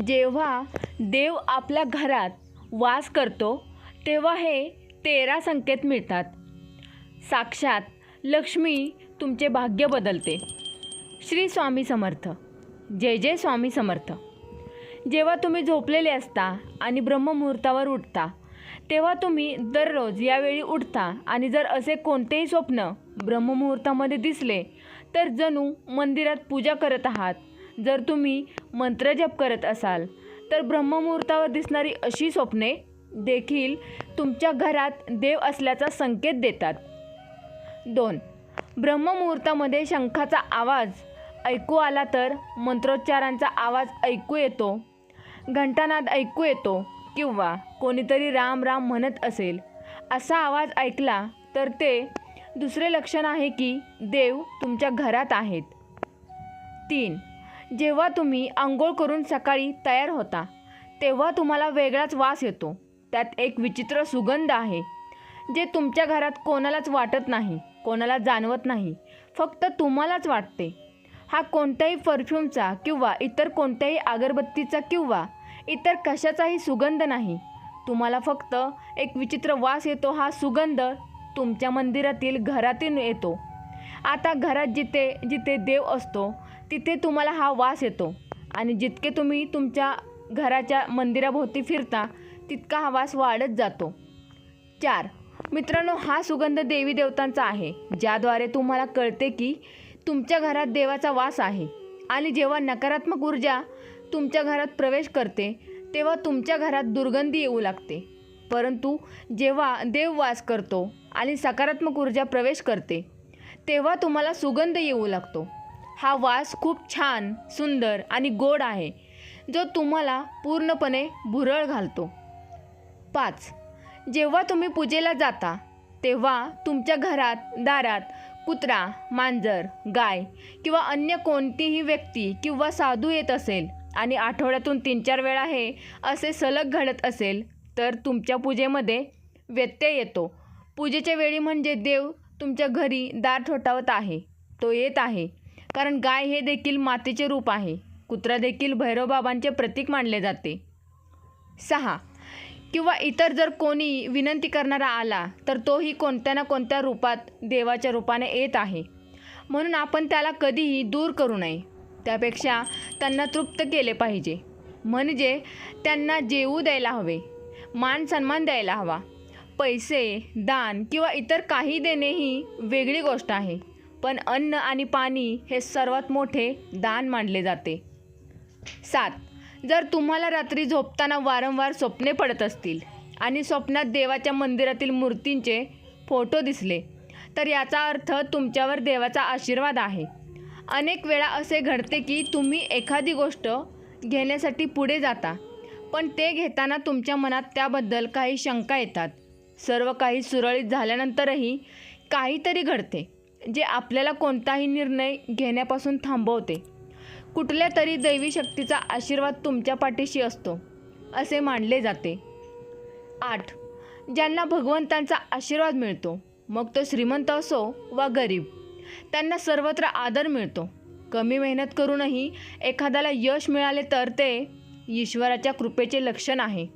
जेव्हा देव आपल्या घरात वास करतो तेव्हा हे तेरा संकेत मिळतात. साक्षात लक्ष्मी तुमचे भाग्य बदलते. श्री स्वामी समर्थ. जय जय स्वामी समर्थ. जेव्हा तुम्ही झोपलेले असता आणि ब्रह्ममुहूर्तावर उठता तेव्हा तुम्ही दररोज यावेळी उठता आणि जर असे कोणतेही स्वप्न ब्रह्ममुहूर्तामध्ये दिसले तर जणू मंदिरात पूजा करत आहात. जर तुम्ही मंत्रजप करत असाल तर ब्रह्ममुहूर्तावर दिसणारी अशी स्वप्ने देखील तुमच्या घरात देव असल्याचा संकेत देतात. दोन ब्रह्ममुहूर्तामध्ये शंखाचा आवाज ऐकू आला तर मंत्रोच्चारांचा आवाज ऐकू येतो घंटानाद ऐकू येतो किंवा कोणीतरी राम राम म्हणत असेल असा आवाज ऐकला तर ते दुसरे लक्षण आहे की देव तुमच्या घरात आहेत. तीन जेव्हा तुम्ही आंघोळ करून सकाळी तयार होता तेव्हा तुम्हाला वेगळाच वास येतो. त्यात एक विचित्र सुगंध आहे जे तुमच्या घरात कोणालाच वाटत नाही कोणाला जाणवत नाही फक्त तुम्हालाच वाटते. हा कोणत्याही परफ्यूमचा किंवा इतर कोणत्याही अगरबत्तीचा किंवा इतर कशाचाही सुगंध नाही. तुम्हाला फक्त एक विचित्र वास येतो हा सुगंध तुमच्या मंदिरातील घरातून येतो. आता घरात जिथे जिथे देव असतो तिथे तुम्हाला हा वास येतो. आणि जितके तुम्ही तुमच्या घराच्या मंदिराभोवती फिरता तितका हा वास वाढत जातो. चार. मित्रांनो हा सुगंध देवी देवतांचा आहे ज्याद्वारे तुम्हाला कळते की तुमच्या घरात देवाचा वास आहे. आणि जेव्हा नकारात्मक ऊर्जा तुमच्या घरात प्रवेश करते तेव्हा तुमच्या घरात दुर्गंधी येऊ लागते. परंतु जेव्हा देव वास करतो आणि सकारात्मक ऊर्जा प्रवेश करते तेव्हा तुम्हाला सुगंध येऊ लागतो. हा वास खूप छान सुंदर आणि गोड आहे जो तुम्हाला पूर्णपणे भुरळ घालतो. पाच. जेव्हा तुम्ही पूजेला जाता तेव्हा तुमच्या घरात दारात कुत्रा मांजर गाय किंवा अन्य कोणतीही व्यक्ती किंवा साधू येत असेल आणि आठवड्यातून तीन चार वेळा हे असे सलग घडत असेल तर तुमच्या पूजेमध्ये व्यत्यय येतो. पूजेच्या वेळी म्हणजे देव तुमच्या घरी दार ठोठावत आहे तो येत आहे. कारण गाय हे देखील मातेचे रूप आहे. कुत्रा देखील भैरवबाबांचे प्रतीक मानले जाते. सहा. किंवा इतर जर कोणी विनंती करणारा आला तर तोही कोणत्या ना कोणत्या रूपात देवाच्या रूपाने येत आहे. म्हणून आपण त्याला कधीही दूर करू नये. त्यापेक्षा त्यांना तृप्त केले पाहिजे. म्हणजे त्यांना जेवू द्यायला हवे मान सन्मान द्यायला हवा. पैसे दान किंवा इतर काही देणे ही वेगळी गोष्ट आहे. पण अन्न आणि पाणी हे सर्वात मोठे दान मानले जाते. सात जर तुम्हाला रात्री झोपताना वारंवार स्वप्ने पडत असतील आणि स्वप्नात देवाच्या मंदिरातील मूर्तींचे फोटो दिसले तर याचा अर्थ तुमच्यावर देवाचा आशीर्वाद आहे. अनेक वेळा असे घडते की तुम्ही एखादी गोष्ट घेण्यासाठी पुढे जाता पण ते घेताना तुमच्या मनात त्याबद्दल काही शंका येतात. सर्व काही सुरळीत झाल्यानंतरही काहीतरी घडते. जे आपल्याला कोणताही निर्णय घेण्यापासून थांबवते. कुठल्या तरी दैवी शक्तीचा आशीर्वाद तुमच्या पाठीशी असतो असे मानले जाते. आठ. ज्यांना भगवंतांचा आशीर्वाद मिळतो मग तो श्रीमंत असो वा गरीब त्यांना सर्वत्र आदर मिळतो. कमी मेहनत करूनही एखाद्याला यश मिळाले तर ते ईश्वराच्या कृपेचे लक्षण आहे.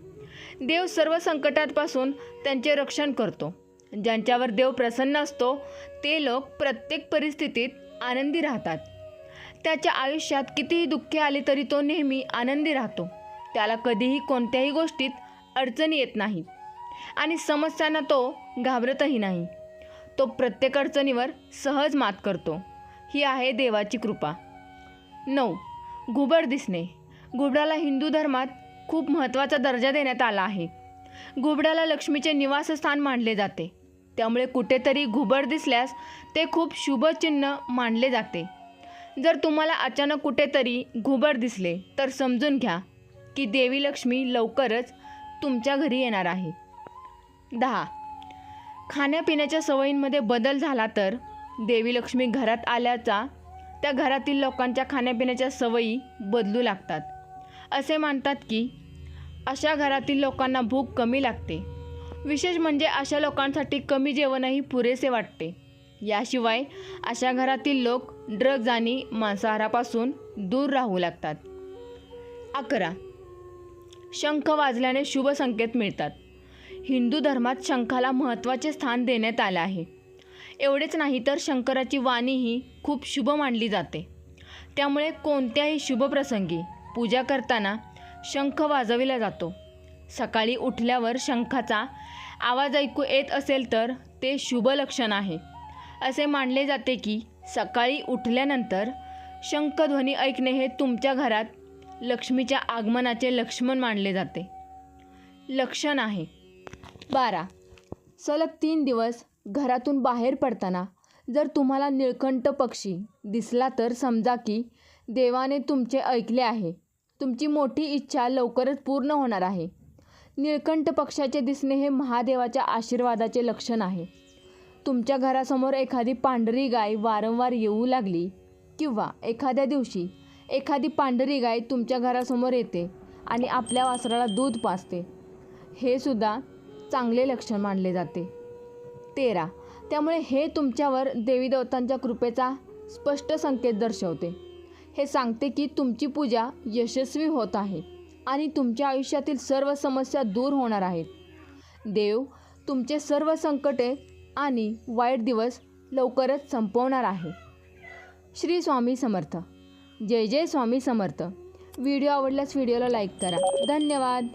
देव सर्व संकटांपासून त्यांचे रक्षण करतो. ज्यांच्यावर देव प्रसन्न असतो ते लोक प्रत्येक परिस्थितीत आनंदी राहतात. त्याच्या आयुष्यात कितीही दुःखे आली तरी तो नेहमी आनंदी राहतो. त्याला कधीही कोणत्याही गोष्टीत अडचणी येत नाही. आणि समस्यांना तो घाबरतही नाही. तो प्रत्येक अडचणीवर सहज मात करतो. ही आहे देवाची कृपा. नऊ. घुबड दिसणे. घुबडाला हिंदू धर्मात खूप महत्त्वाचा दर्जा देण्यात आला आहे. घुबडाला लक्ष्मीचे निवासस्थान मानले जाते. त्यामुळे कुठेतरी घुबड दिसल्यास ते खूप शुभचिन्ह मानले जाते. जर तुम्हाला अचानक कुठेतरी घुबड दिसले तर समजून घ्या की देवी लक्ष्मी लवकरच तुमच्या घरी येणार आहे. दहा. खाण्यापिण्याच्या सवयींमध्ये बदल झाला तर देवी लक्ष्मी घरात आल्याचा त्या घरातील लोकांच्या खाण्यापिण्याच्या सवयी बदलू लागतात. असे मानतात की अशा घरातील लोकांना भूक कमी लागते. विशेष म्हणजे अशा लोकांसाठी कमी जेवणही पुरेसे वाटते. याशिवाय अशा घरातील लोक ड्रग्ज आणि मांसाहारापासून दूर राहू लागतात. अकरा. शंख वाजल्याने शुभ संकेत मिळतात. हिंदू धर्मात शंखाला महत्त्वाचे स्थान देण्यात आले आहे. एवढेच नाही तर शंकराची वाणीही खूप शुभ मानली जाते. त्यामुळे कोणत्याही शुभप्रसंगी पूजा करताना शंख वाजविला जातो. सकाळी उठल्यावर शंखाचा आवाज ऐकू येत असेल तर ते शुभ लक्षण आहे. असे मानले जाते की सकाळी उठल्यानंतर शंखध्वनी ऐकणे हे तुमच्या घरात लक्ष्मीच्या आगमनाचे लक्ष्मण मानले जाते. लक्षण आहे. बारा. सलग तीन दिवस घरातून बाहेर पडताना जर तुम्हाला निळकंठ पक्षी दिसला तर समजा की देवाने तुमचे ऐकले आहे. तुमची मोठी इच्छा लवकरच पूर्ण होणार आहे. निळकंठ पक्षाचे दिसणे हे महादेवाच्या आशीर्वादाचे लक्षण आहे. तुमच्या घरासमोर एखादी पांढरी गाय वारंवार येऊ लागली किंवा एखाद्या दिवशी एखादी पांढरी गाय तुमच्या घरासमोर येते आणि आपल्या वासराला दूध पाजते हे सुद्धा चांगले लक्षण मानले जाते. तेरा. त्यामुळे हे तुमच्यावर देवी देवतांच्या कृपेचा स्पष्ट संकेत दर्शवते. हे सांगते की तुमची पूजा यशस्वी होत आहे. आणि तुमच्या आयुष्यातील सर्व समस्या दूर होणार आहेत. देव तुमचे सर्व संकटे आणि वाईट दिवस लवकरच संपवणार आहे. श्री स्वामी समर्थ. जय जय स्वामी समर्थ. व्हिडिओ आवडल्यास व्हिडिओला लाईक करा. धन्यवाद.